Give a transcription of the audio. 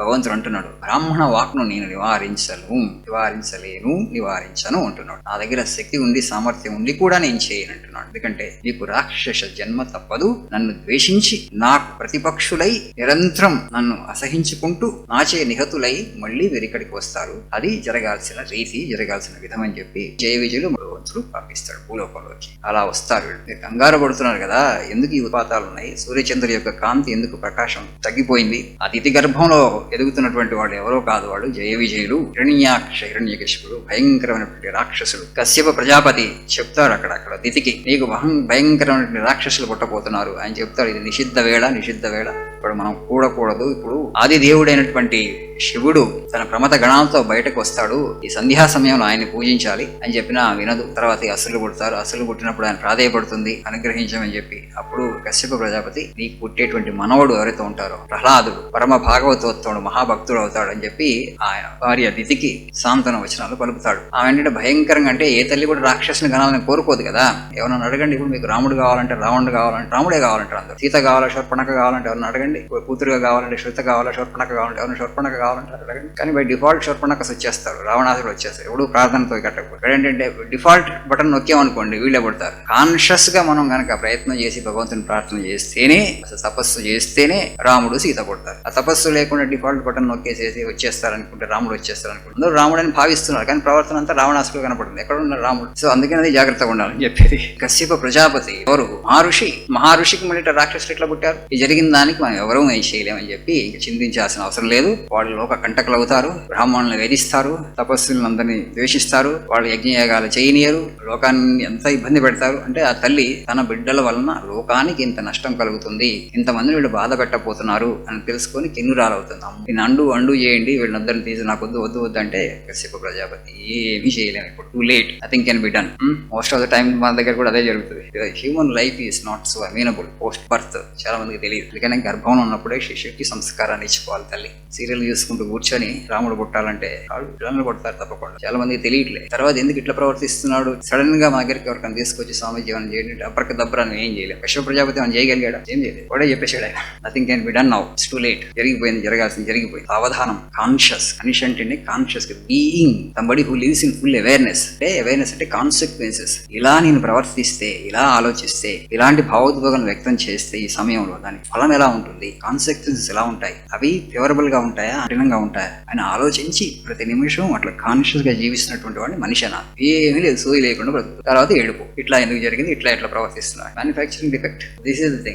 భగవంతుడు అంటున్నాడు బ్రాహ్మణ వాక్ను నేను నివారించను నివారించలేను నివారించను అంటున్నాడు. నా దగ్గర శక్తి ఉండి సామర్థ్యం ఉండి కూడా నేను చేయను అంటున్నాడు. ఎందుకంటే నీకు రాక్షస జన్మ తప్పదు నన్ను ద్వేషించి నాకు ప్రతిపక్షులై నిరంతరం నన్ను అసహించుకుంటూ నాచే నిహతులై మళ్ళీ వెరికడికి వస్తారు. అది జరగాల్సిన రీతి జరగాల్సిన విధం అని చెప్పి జయ విజయులు భగవంతుడు పంపిస్తాడు భూలోకంలోకి. అలా వస్తారు. మీరు కంగారు పడుతున్నారు కదా ఎందుకు ఈ ఉత్పాతాలు ఉన్నాయి? సూర్యచంద్రుడి యొక్క కాంతి ఎందుకు ప్రకాశం తగ్గిపోయింది? అతిథి గర్భంలో ఎదుగుతున్నటువంటి వాడు ఎవరో కాదు వాడు. జయ విజయులు హిరణ్యాక్ష హిరణ్యకశిపుడు భయంకరమైనటువంటి రాక్షసుడు కశ్యప ప్రజాపతి చెప్తారు అక్కడ అక్కడ దితికి నీకు భయం భయంకరమైనటువంటి రాక్షసులు పుట్టబోతున్నారు ఆయన చెప్తాడు ఇది నిషిద్ధ వేళ నిషిద్ధ వేళ. ఇప్పుడు మనం కూడకూడదు. ఇప్పుడు ఆది దేవుడైనటువంటి శివుడు తన ప్రమత గణాలతో బయటకు వస్తాడు. ఈ సంధ్యా సమయంలో ఆయన పూజించాలి అని చెప్పినా వినదు. తర్వాత ఈ అసులు పుడతారు. అసులు పుట్టినప్పుడు ఆయన ప్రాధేయపడుతుంది అనుగ్రహించమని చెప్పి. అప్పుడు కశ్యప ప్రజాపతి నీకు పుట్టేటువంటి మనవడు ఎవరైతే ఉంటారో ప్రహ్లాదుడు పరమ భాగవతోత్తముడు మహాభక్తుడు అవుతాడు అని చెప్పి ఆయన భార్య దితికి సాంతన వచనాలు పలుకుతాడు. ఆమె ఏంటంటే భయంకరంగా అంటే ఏ తల్లి కూడా రాక్షసుని గణాలని కోరుకోదు కదా. ఎవరన్నా అడగండి ఇప్పుడు మీకు రాముడు కావాలంటే రావణుడు కావాలంటే రాముడే కావాలంటారు అందరూ. సీత కావాలా శర్పణక కావాలంటే ఎవరన్నా అడగండి? కూతురుగా కావాలంటే శృత కావాలా శర్పణక కావాలంటే ఎవరైనా? శర్పణక కావాలంటారు అడగండి? కానీ బై డిఫాల్ట్ శర్పణకస్ వచ్చేస్తారు రావణాసుడు వచ్చేస్తారు. ఎప్పుడు ప్రార్థనతో కట్టకపోతే ఇక్కడ ఏంటంటే డిఫాల్ట్ బటన్ నొక్కామనుకోండి వీళ్ళే పడతారు. కాన్షియస్గా మనం కనుక ప్రయత్నం చేసి భగవంతుని ప్రార్థన చేస్తేనే అసలు తపస్సు చేస్తేనే రాముడు సీత కొడతారు ఆ తపస్సు లేకుండా డిఫాల్ట్ బటన్ నొక్కేసేసి వచ్చేస్తారు అనుకుంటే రాముడు వచ్చేస్తారు అందరూ రాముడు అని భావిస్తున్నారు. కానీ ప్రవర్తన అంతా రావణాసులు కనపడుతుంది. ఎక్కడ ఉన్నారు రాముడు? సో అందుకని అది జాగ్రత్తగా ఉండాలని చెప్పేది. కశ్యప ప్రజాపతి ఎవరు? మహర్షి. మహర్షికి మళ్ళీ రాక్షసులు ఎట్లా పుట్టారు? ఇది జరిగిన దానికి మనం ఎవరూ ఏం చేయలేమని చెప్పి చింతించాల్సిన అవసరం లేదు. వాళ్ళు లోక కంటకులు అవుతారు. బ్రాహ్మణులను వేధిస్తారు. తపస్సులను అందరినీ ద్వేషిస్తారు. వాళ్ళు యజ్ఞయాగాలు చేయనీయరు. లోకాన్ని ఎంత ఇబ్బంది పెడతారు అంటే ఆ తల్లి తన బిడ్డల వలన లోకానికి ఇంత నష్టం కలుగుతుంది. ఇంతమంది వీళ్ళు బాధ పెట్టబోతున్నారు అని తెలుసుకొని కిన్నురాలవుతుంది. నేను అండు అండు చేయండి వీళ్ళందరిని తీసి నాకు వద్దు వద్దు వద్దు అంటే కశ్యప ప్రజాపతి ఏమీ చేయలేము ఇప్పుడు. Too late nothing can be done most of the time మన దగ్గర కూడా అదే జరుగుతుంది. Human life is not so amenable post birth చాలా మందికి తెలియదు. ఎందుకంటే గర్భంలో ఉన్నప్పుడే శిష్యుకి సంస్కారాన్ని ఇచ్చుకోవాలి తల్లి. సీరియల్ చూసుకుంటూ కూర్చొని రాముడు పుట్టాలంటే వాళ్ళు పిల్లలు కొడతారు తప్పకుండా. చాలా మందికి తెలియట్లేదు తర్వాత ఎందుకు ఇట్లా ప్రవర్తిస్తున్నాడు? సడన్గా మా దగ్గరికి ఎవరికైనా తీసుకొచ్చి స్వామీజీ జీవనం చేయండి అప్పటికి దబ్బరా ఏం చేయలేదు. కశ్యప ప్రజాపతి మనం చేయగలిగాడు? ఏం చేయలేదు. కూడా చెప్పేసాడు nothing can be done now it's too late జరిగిపోయింది జరగాల్సింది. జరిగిపోయింది అవధానం కాన్షియస్ కనిష్ అంటే conscious being somebody who lives in full awareness అంటే అవేర్నెస్ అంటే కాన్సిక్వెన్సెస్ ఇలా నేను ప్రవర్తిస్తే ఇలా ఆలోచిస్తే ఇలాంటి భావోద్వేగం వ్యక్తం చేస్తే ఈ సమయంలో దాని ఫలం ఎలా ఉంటుంది కాన్సిక్వెన్సెస్ ఎలా ఉంటాయి అవి ఫేవరబుల్గా ఉంటాయా కఠినంగా ఉంటాయా అని ఆలోచించి ప్రతి నిమిషం అట్లా కాన్షియస్గా జీవిస్తున్నటువంటి వాడిని మనిషి అనాలి ఏమీ లేదు సోయి లేకుండా తర్వాత ఏడుపు. ఇట్లా ఎందుకు జరిగింది ఇట్లా ఎట్లా ప్రవర్తిస్తున్నారు manufacturing defect this is the thing